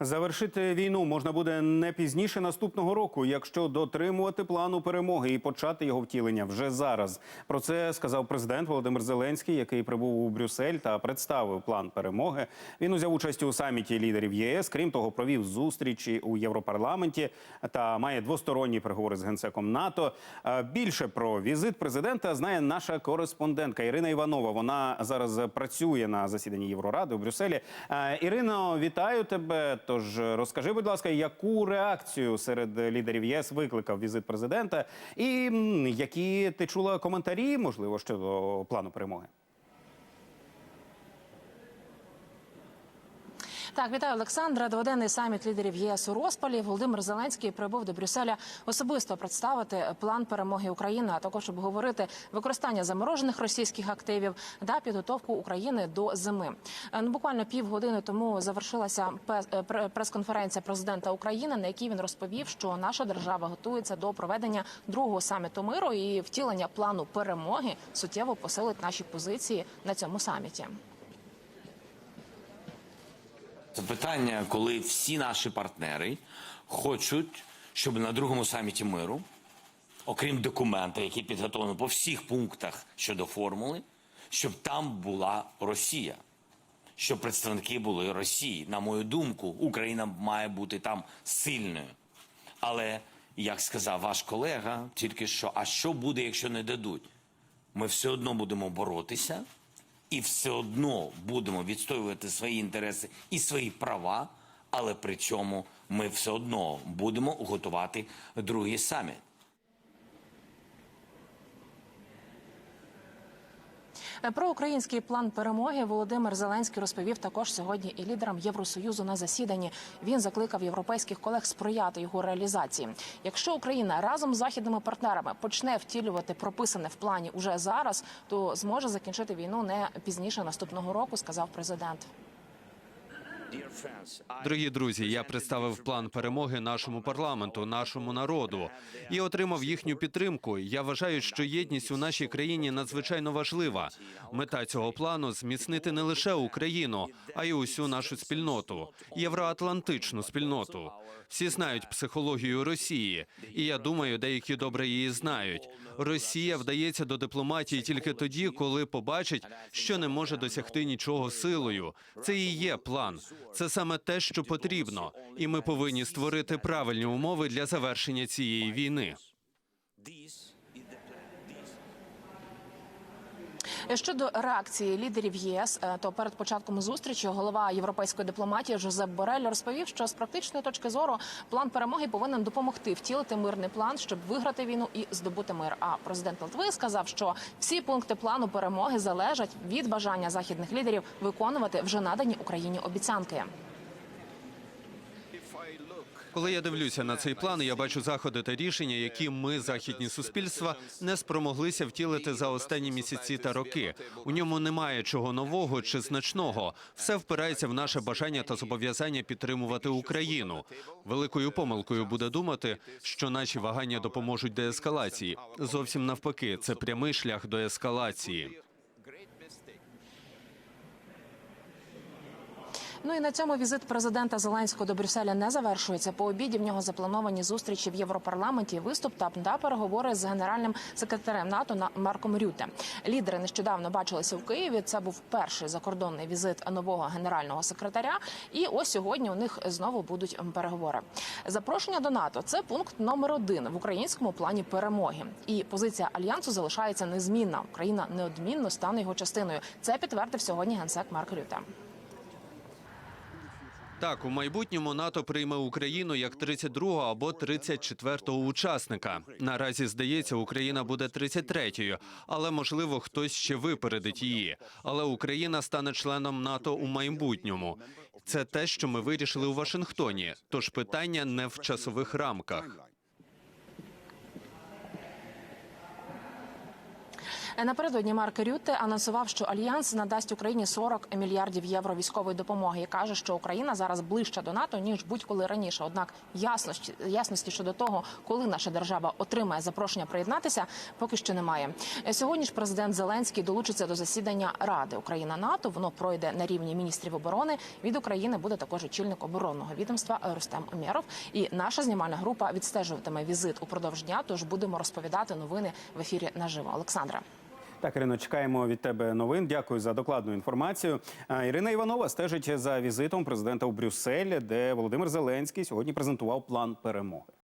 Завершити війну можна буде не пізніше наступного року, якщо дотримувати плану перемоги і почати його втілення вже зараз. Про це сказав президент Володимир Зеленський, який прибув у Брюссель та представив план перемоги. Він узяв участь у саміті лідерів ЄС. Крім того, провів зустрічі у Європарламенті та має двосторонні переговори з генсеком НАТО. Більше про візит президента знає наша кореспондентка Ірина Іванова. Вона зараз працює на засіданні Євроради у Брюсселі. Ірино, вітаю тебе. Тож розкажи, будь ласка, яку реакцію серед лідерів ЄС викликав візит президента, і які ти чула коментарі, можливо, щодо плану перемоги? Так, вітаю Олександра. Дводенний саміт лідерів ЄС у розпалі. Володимир Зеленський прибув до Брюсселя особисто представити план перемоги України, а також обговорити використання заморожених російських активів та підготовку України до зими. Е, Ну, буквально півгодини тому завершилася е, прес-конференція президента України, на якій він розповів, що наша держава готується до проведення другого саміту миру і втілення плану перемоги суттєво посилить наші позиції на цьому саміті. Це питання, коли всі наші партнери хочуть, щоб на другому саміті миру, окрім документа, який підготовлено по всіх пунктах щодо формули, щоб там була Росія, щоб представники були Росії. На мою думку, Україна має бути там сильною. Але, як сказав ваш колега, тільки що, а що буде, якщо не дадуть? Ми все одно будемо боротися і все одно будемо відстоювати свої інтереси і свої права, але при цьому ми все одно будемо готувати другий саміт. Про український план перемоги Володимир Зеленський розповів також сьогодні і лідерам Євросоюзу на засіданні. Він закликав європейських колег сприяти його реалізації. Якщо Україна разом з західними партнерами почне втілювати прописане в плані уже зараз, то зможе закінчити війну не пізніше наступного року, сказав президент. Дорогі друзі, я представив план перемоги нашому парламенту, нашому народу і отримав їхню підтримку. Я вважаю, що єдність у нашій країні надзвичайно важлива. Мета цього плану зміцнити не лише Україну, а й усю нашу спільноту, євроатлантичну спільноту. Всі знають психологію Росії, і я думаю, деякі добре її знають. Росія вдається до дипломатії тільки тоді, коли побачить, що не може досягти нічого силою. Це і є план. Це саме те, що потрібно, і ми повинні створити правильні умови для завершення цієї війни. Щодо реакції лідерів ЄС, е, то перед початком зустрічі голова європейської дипломатії Жозеп Борель розповів, що з практичної точки зору план перемоги повинен допомогти втілити мирний план, щоб виграти війну і здобути мир. А президент Литви сказав, що всі пункти плану перемоги залежать від бажання західних лідерів виконувати вже надані Україні обіцянки. Коли я дивлюся на цей план, я бачу заходи та рішення, які ми, західні суспільства, не спромоглися втілити за останні місяці та роки. У ньому немає чого нового чи значного. Все впирається в наше бажання та зобов'язання підтримувати Україну. Великою помилкою буде думати, що наші вагання допоможуть деескалації. Зовсім навпаки, це прямий шлях до ескалації. Ну і на цьому візит президента Зеленського до Брюсселя не завершується. По обіді в нього заплановані зустрічі в Європарламенті, виступ та та переговори з генеральним секретарем НАТО на Марком Рюте. Лідери нещодавно бачилися в Києві. Це був перший закордонний візит нового генерального секретаря. І ось сьогодні у них знову будуть переговори. Запрошення до НАТО це пункт номер один в українському плані перемоги. І позиція альянсу залишається незмінна. Україна неодмінно стане його частиною. Це підтвердив сьогодні генсек Марк Рюте. Так, у майбутньому НАТО прийме Україну як 32-го або 34-го учасника. Наразі здається, Україна буде 33-ю, але можливо хтось ще випередить її. Але Україна стане членом НАТО у майбутньому. Це те, що ми вирішили у Вашингтоні. Тож питання не в часових рамках. Напередодні Марк Рютте анонсував, що альянс надасть Україні 40 мільярдів євро військової допомоги і каже, що Україна зараз ближче до НАТО ніж будь-коли раніше. Однак ясності ясності щодо того, коли наша держава отримає запрошення приєднатися, поки що немає. Е, Сьогодні ж президент Зеленський долучиться до засідання Ради Україна НАТО. Воно пройде на рівні міністрів оборони. Від України буде також очільник оборонного відомства Рустем Умєров. І наша знімальна група відстежуватиме візит упродовж дня. Тож будемо розповідати новини в ефірі наживо. Олександра. Так, Ірино, чекаємо від тебе новин. Дякую за докладну інформацію. Ірина Іванова стежить за візитом президента у Брюссель, де Володимир Зеленський сьогодні презентував план перемоги.